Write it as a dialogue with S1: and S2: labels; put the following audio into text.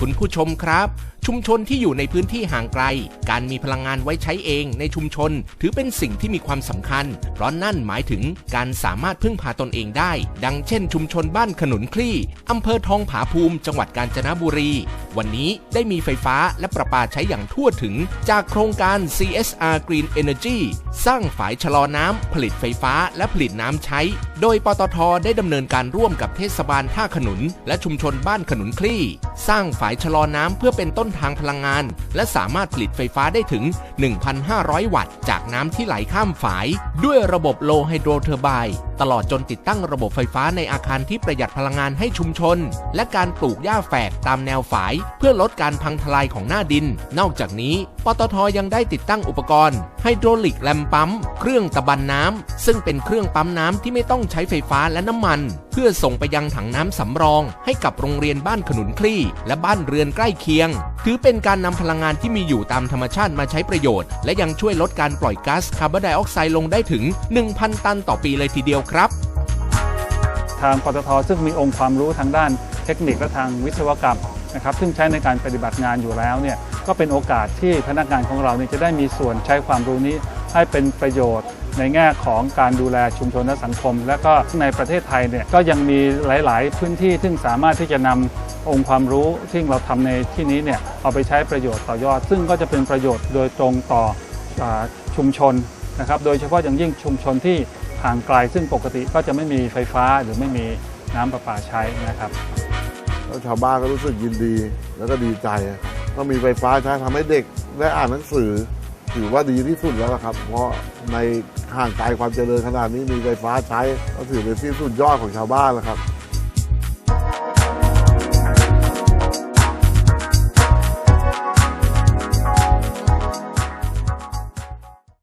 S1: คุณผู้ชมครับ ชุมชนที่อยู่ในพื้นที่ห่างไกล การมีพลังงานไว้ใช้เองในชุมชน ถือเป็นสิ่งที่มีความสำคัญ เพราะนั่นหมายถึงการสามารถพึ่งพาตนเองได้ ดังเช่น ชุมชนบ้านขนุนคลี่อำเภอทองผาภูมิ จังหวัดกาญจนบุรี วันนี้ได้มีไฟฟ้าและประปาใช้อย่างทั่วถึง จากโครงการ CSR Green Energy สร้างฝายชะลอน้ำผลิตไฟฟ้าและผลิตน้ำใช้ โดยปตทได้ดำเนินการร่วมกับเทศบาลท่าขนุน และชุมชนบ้านขนุนคลี่ สร้างฝายชะลอน้ำเพื่อเป็นต้นทางพลังงาน และสามารถผลิตไฟฟ้าได้ถึง 1,500 วัตต์ จากน้ำที่ไหลข้ามฝาย ด้วยระบบโลไฮโดรเทอร์ไบน์ตลอดจนติดตั้งระบบไฟฟ้าในอาคารที่ประหยัดพลังงานให้ชุมชน และการปลูกหญ้าแฝกตามแนวฝาย เพื่อลดการพังทลายของหน้าดิน นอกจากนี้ ปตทยังได้ติดตั้งอุปกรณ์ไฮโดรลิกแลมปั๊ม เครื่องตะบันน้ำ ซึ่งเป็นเครื่องปั๊มน้ำที่ไม่ต้องใช้ไฟฟ้าและน้ำมัน เพื่อส่งไปยังถังน้ำสำรอง ให้กับโรงเรียนบ้านขนุนคลี่ และบ้านเรือนใกล้เคียง ถือเป็นการนำพลังงานที่มีอยู่ตามธรรมชาติมาใช้ประโยชน์ และยังช่วยลดการปล่อยก๊าซคาร์บอนไดออกไซด์ลงได้ถึง 1,000 ตันต่อปีเลยทีเดียวครับ
S2: ทางปตทซึ่งมีองค์ความรู้ทางด้าน เทคนิคและทางวิศวกรรมนะครับซึ่งใช้ในการปฏิบัติงานอยู่แล้วเนี่ยก็เป็นโอกาสที่พนักงานของเราเนี่ยจะได้มีส่วนใช้ความรู้นี้ให้เป็นประโยชน์ในแง่ของการดูแลชุมชนและสังคม และก็ในประเทศไทยเนี่ยก็ยังมีหลาย ๆ พื้นที่ซึ่งสามารถที่จะนำองค์ความรู้ที่เราทำในที่นี้เนี่ยเอาไปใช้ประโยชน์ต่อยอด ซึ่งก็จะเป็นประโยชน์โดยตรงต่อชุมชนนะครับ โดยเฉพาะอย่างยิ่งชุมชนที่ห่างไกลซึ่งปกติก็จะไม่มีไฟฟ้าหรือไม่มีน้ำประปาใช้นะครับ
S3: แล้วชาวบ้านก็รู้สึกยินดีแล้วก็ดีใจก็มีไฟฟ้าใช้ทำให้เด็กได้อ่านหนังสือ ถือว่าดีที่สุดแล้วครับ เพราะในห่างไกลความเจริญขนาดนี้มีไฟฟ้าใช้ก็ถือเป็นที่สุดยอดของชาวบ้านแล้วครับ